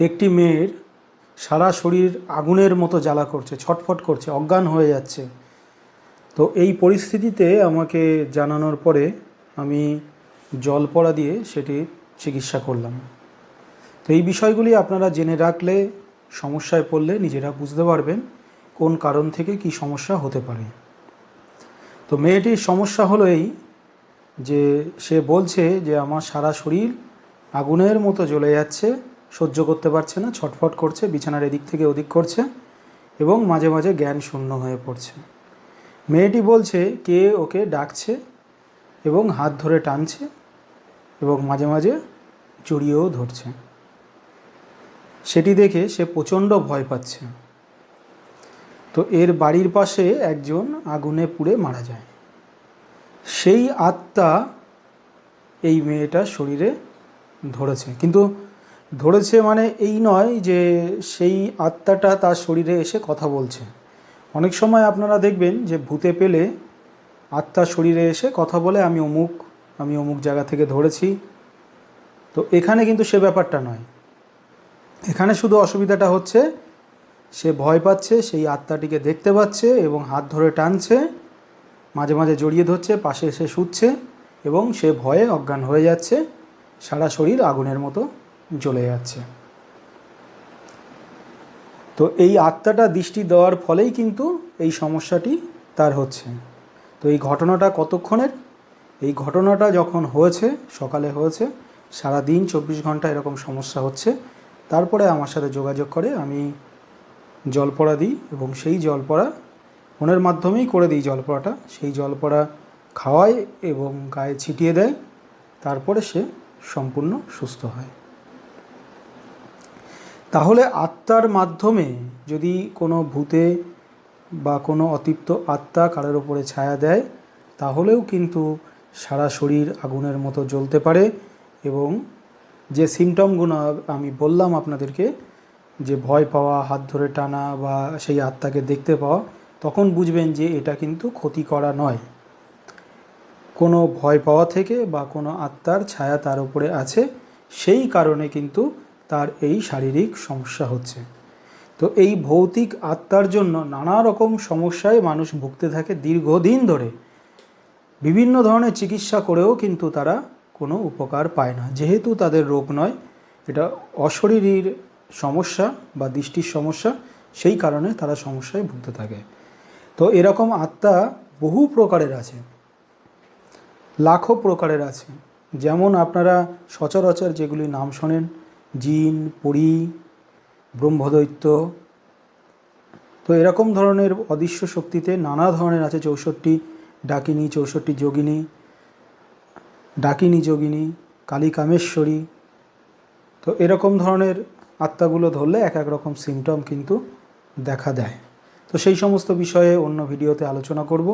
একটি মেয়ের সারা শরীর আগুনের মতো জ্বালা করছে, ছটফট করছে, অজ্ঞান হয়ে যাচ্ছে। তো এই পরিস্থিতিতে আমাকে জানানোর পরে আমি জল পড়া দিয়ে সেটি চিকিৎসা করলাম। তো এই বিষয়গুলি আপনারা জেনে রাখলে, সমস্যায় পড়লে নিজেরা বুঝতে পারবেন কোন কারণ থেকে কি সমস্যা হতে পারে। তো মেয়েটির সমস্যা হলো এই যে, সে বলছে যে, আমার সারা শরীর আগুনের মতো জ্বলে যাচ্ছে সহ্য করতে পারছে না, ছটফট করছে, বিছানার এদিক থেকে ওদিক করছে এবং মাঝে মাঝে জ্ঞান শূন্য হয়ে পড়ছে। মেয়েটি বলছে, কে ওকে ডাকছে এবং হাত ধরে টানছে এবং মাঝে মাঝে জড়িয়েও ধরছে? সেটি দেখে সে প্রচণ্ড ভয় পাচ্ছে। তো এর বাড়ির পাশে একজন আগুনে পুড়ে মারা যায়। সেই আত্মা এই মেয়েটার শরীরে ধরেছে। কিন্তু ধরেছে মানে এই নয় যে সেই আত্মাটা তার শরীরে এসে কথা বলছে। অনেক সময় আপনারা দেখবেন যে ভূতে পেলে আত্মা শরীরে এসে কথা বলে, আমি অমুক আমি অমুক জায়গা থেকে ধরেছি। তো এখানে কিন্তু সে ব্যাপারটা নয়। এখানে শুধু অসুবিধাটা হচ্ছে, সে ভয় পাচ্ছে, সেই আত্মাটিকে দেখতে পাচ্ছে এবং হাত ধরে টানছে, মাঝে মাঝে জড়িয়ে ধরছে, পাশে এসে শুচ্ছে এবং সে ভয়ে অজ্ঞান হয়ে যাচ্ছে, সারা শরীর আগুনের মতো জ্বলে যাচ্ছে। তো এই আত্মাটা দৃষ্টি দেওয়ার ফলেই কিন্তু এই সমস্যাটি তার হচ্ছে। তো এই ঘটনাটা কতক্ষণের? এই ঘটনাটা যখন হয়েছে, সকালে হয়েছে সারা দিন চব্বিশ ঘণ্টা এরকম সমস্যা হচ্ছে, তারপরে আমার সাথে যোগাযোগ করে আমি জলপড়া দিই এবং সেই জলপড়া ফোনের মাধ্যমেই করে দিই জলপড়াটা। সেই জলপড়া খাওয়ায় এবং গায়ে ছিটিয়ে দেয়, তারপরে সে সম্পূর্ণ সুস্থ হয়। তাহলে আত্মার মাধ্যমে যদি কোনো ভূতে বা কোনো অতিপ্ত আত্মা কারোর ওপরে ছায়া দেয়, তাহলেও কিন্তু সারা শরীর আগুনের মতো জ্বলতে পারে এবং যে সিমটমগুলো আমি বললাম আপনাদেরকে, যে ভয় পাওয়া, হাত ধরে টানা বা সেই আত্মাকে দেখতে পাওয়া, তখন বুঝবেন যে এটা কিন্তু ক্ষতি করা নয়। কোনো ভয় পাওয়া থেকে বা কোনো আত্মার ছায়া তার উপরে আছে, সেই কারণে কিন্তু তার এই শারীরিক সমস্যা হচ্ছে। তো এই ভৌতিক আত্মার জন্য নানা রকম সমস্যায় মানুষ ভুগতে থাকে দীর্ঘদিন ধরে। বিভিন্ন ধরনের চিকিৎসা করেও কিন্তু তারা কোনো উপকার পায় না। যেহেতু তাদের রোগ নয়, এটা অশরীরীর সমস্যা বা দৃষ্টির সমস্যা, সেই কারণে তারা সমস্যায় ভুগতে থাকে। তো এরকম আত্মা বহু প্রকারের আছে, লাখো প্রকারের আছে। যেমন আপনারা সচরাচর যেগুলি নাম শোনেন জিন, পরি, ব্রহ্মদৈত্য। তো এরকম ধরনের অদৃশ্য শক্তিতে নানা ধরনের আছে চৌষট্টি, ডাকিনী, চৌষট্টি যোগিনী, ডাকিনী যোগিনী কালী কামেশ্বরী তো এরকম ধরনের আত্মাগুলো ধরলে এক এক রকম সিমটম কিন্তু দেখা দেয়। তো সেই সমস্ত বিষয়ে অন্য ভিডিওতে আলোচনা করব।